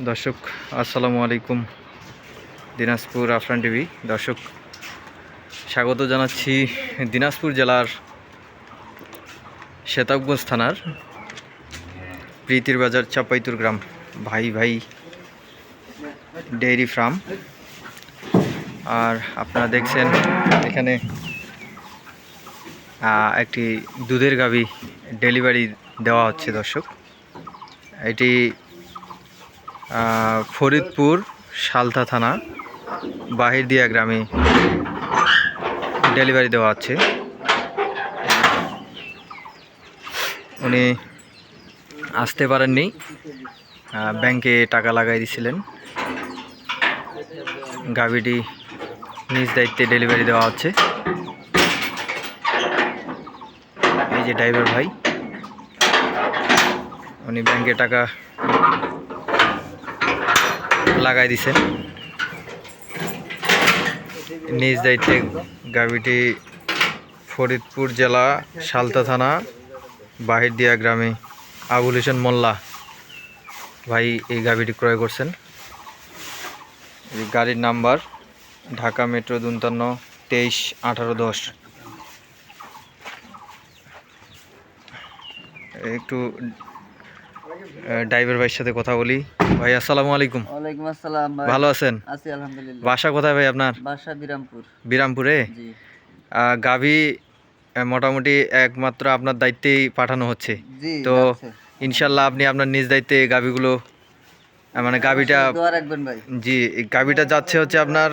দর্শক, আসসালামু আলাইকুম। দিনাজপুর আফরান টিভি। দর্শক, স্বাগত জানাচ্ছি দিনাজপুর জেলার শেতাবগঞ্জ থানার প্রীতির বাজার চাপাইতুর গ্রাম ভাই ভাই ডেইরি ফার্ম। আর আপনারা দেখছেন এখানে একটি দুধের গাবি ডেলিভারি দেওয়া হচ্ছে দর্শক। এটি ফরিদপুর সালথা থানা, বাহিরদিয়া গ্রামে ডেলিভারি দেওয়া হচ্ছে উনি আসতে পারেননি ব্যাংকে টাকা লাগাই দিয়েছিলেন গাভিটি নিজ দায়িত্বে ডেলিভারি দেওয়া হচ্ছে এই যে ড্রাইভার ভাই, উনি ব্যাংকে টাকা লাগাই দিছেন নিজ দায়িত্বে গাভিটি ফরিদপুর জেলা সালতা থানা, বাহিরদিয়া গ্রামে। আবুল হোসেন মোল্লা ভাই এই গাভিটি ক্রয় করছেন। গাড়ির নাম্বার ঢাকা মেট্রো দুন্তান্ন তেইশ আঠারো দশ। একটু ড্রাইভার ভাইয়ের সাথে কথা বলি। ভাই আসসালামু আলাইকুম। ওয়ালাইকুম আসসালাম ভাই। ভালো আছেন? আছি আলহামদুলিল্লাহ। বাসা কোথায় ভাই আপনার? বাসা বিরামপুর। বিরামপুরে? জি। গাভী মোটামুটি একমাত্র আপনার দায়িত্বেই পাঠানো হচ্ছে। জি তো। ইনশাল্লাহ আপনি আপনার নিজ দায়িত্বে গাভীগুলো মানে গাভীটা দোয়া রাখবেন ভাই। জি গাভীটা যাচ্ছে হচ্ছে আপনার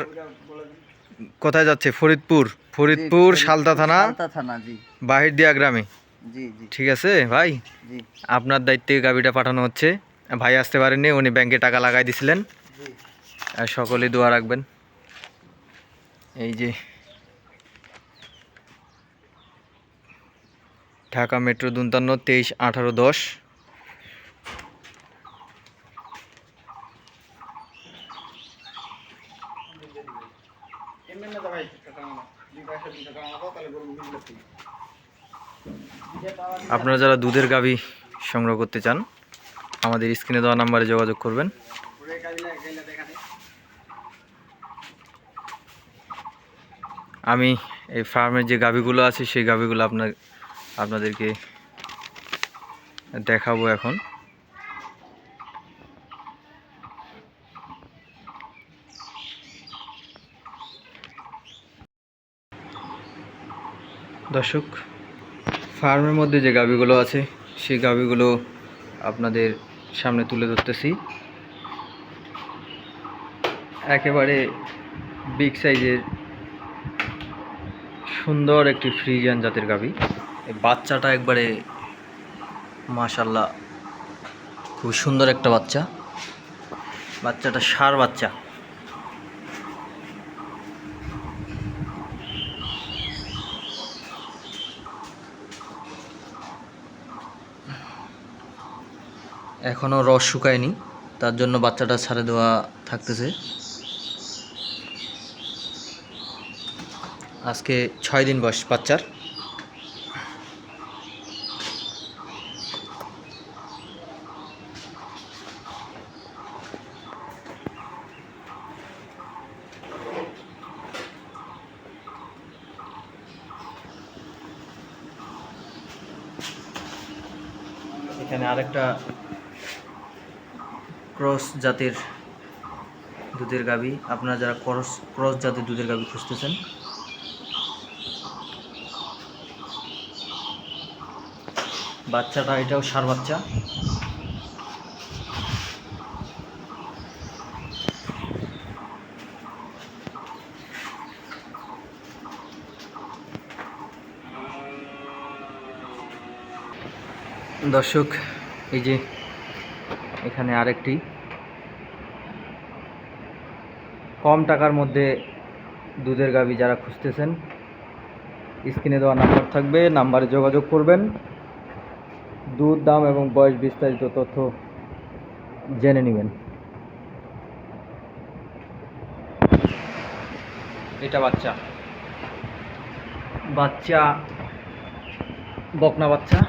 কোথায় যাচ্ছে? ফরিদপুর। ফরিদপুর সালতা থানা জি। বাহিরদিয়া গ্রামে। ঠিক আছে ভাই? আপনার দায়িত্বে গাভীটা পাঠানো হচ্ছে। ভাই আসতে পারেননি উনি ব্যাংকে টাকা লাগাই দিছিলেন। আর সকলেই দোয়া রাখবেন। এই যে ঢাকা মেট্রো দুন্তান্ন তেইশ আঠারো দশ। আপনারা যারা দুধের গাভী সংগ্রহ করতে চান, আমাদের স্ক্রিনে দেওয়া নাম্বারে যোগাযোগ করবেন। আমি এই ফার্মের যে গাভীগুলো আছে, সেই গাভীগুলো আপনার আপনাদেরকে দেখাবো এখন। দর্শক ফার্মের মধ্যে যে গাভীগুলো আছে, সেই গাভীগুলো আপনাদের সামনে তুলে ধরতেছি। একেবারে বিগ সাইজের সুন্দর একটি ফ্রিজিয়ান জাতের গাভী। বাচ্চাটা একবারে মাশাল্লাহ খুব সুন্দর একটা বাচ্চা। বাচ্চাটা সার বাচ্চা। এখনও রস শুকায়নি, তার জন্য বাচ্চাটা ছাড়ে দেওয়া থাকতেছে। আজকে ছয় দিন বয়স বাচ্চার। এখানে আরেকটা ক্রস জাতের দুধের গাবি আপনারা যারা ক্রস ক্রস জাতের দুধের গাবি খুঁজতেছেন, বাচ্চাটা এটাও সার বাচ্চা। দর্শক, এই যে এখানে আরেকটি। কম টাকার মধ্যে দুধের গাভী যারা খুঁজতেছেন, স্ক্রিনে দেওয়া নাম্বার থাকবে, নাম্বারে যোগাযোগ করবেন। দুধ, দাম এবং বয়স বিস্তারিত তথ্য জেনে নেবেন। এটা বাচ্চা। বাচ্চা, বকনা বাচ্চা।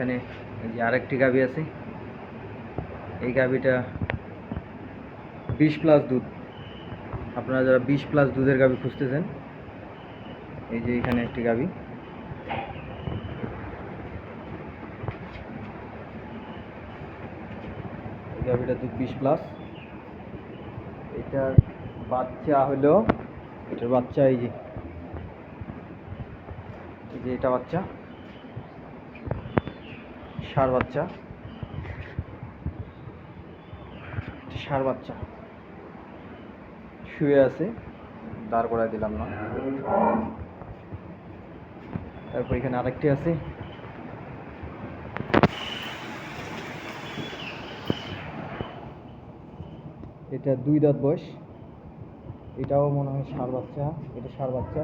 এইখানে এই যে আরেকটি গাভি আছে। এই গাভিটা বিশ প্লাস দুধ। আপনারা যারা বিশ প্লাস দুধের গাভি খুঁজতেছেন, এই যে এখানে একটি গাভি গাভিটা দুধ বিশ প্লাস এটার বাচ্চা হলো, এটার বাচ্চা এই যে এই যে এটা বাচ্চা। ষাঁড় বাচ্চা। ষাঁড় বাচ্চা। শুয়ে আছে, দাঁড় করায় দিলাম না। তারপর এখানে আরেকটি আছে। এটা দুই দাঁত বয়স। এটাও মনে হয় ষাঁড় বাচ্চা, এটা ষাঁড় বাচ্চা।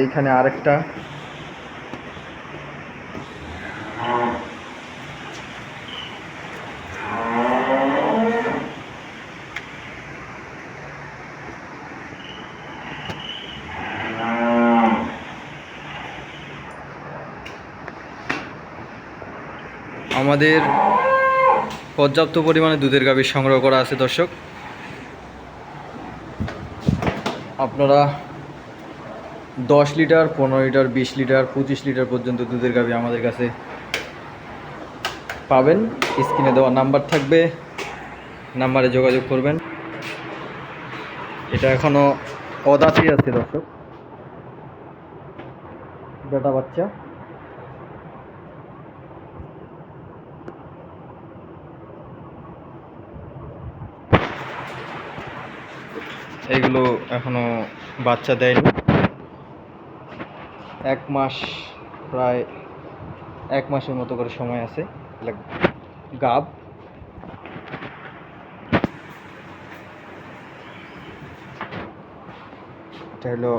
এইখানে আরেকটা। আমাদের পর্যাপ্ত পরিমাণে দুধের গাভীর সংগ্রহ করা আছে দর্শক। আপনারা দশ লিটার, পনেরো লিটার, বিশ লিটার, পঁচিশ লিটার পর্যন্ত দুধের গাভী আমাদের কাছে পাবেন। স্ক্রিনে দেওয়া নাম্বার থাকবে, নাম্বারে যোগাযোগ করবেন। এটা এখনও অদাঁতই আছে দর্শক। বেটা বাচ্চা। এগুলো এখনও বাচ্চা দেয়নি। এক মাস প্রায় এক মাসের মতো করে সময় আছে। গাব। এটা হলো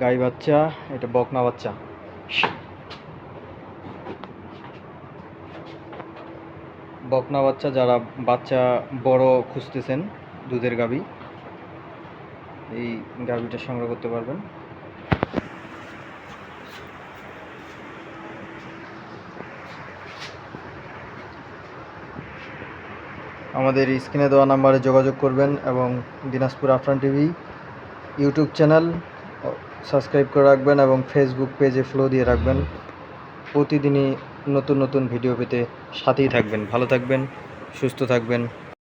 গাই বাচ্চা, এটা বকনা বাচ্চা। বকনা বাচ্চা যারা বাচ্চা বড় খুঁজতেছেন, দুধের গাবি, এই গাবিটা সংগ্রহ করতে পারবেন। আমাদের স্ক্রিনে দেওয়া নাম্বারে যোগাযোগ করবেন এবং Dinajpur Afran TV YouTube channel subscribe করে রাখবেন এবং ফেসবুক পেজে ফ্লো দিয়ে রাখবেন। প্রতিদিনই নতুন নতুন ভিডিও পেতে সাথেই থাকবেন। ভালো থাকবেন, সুস্থ থাকবেন।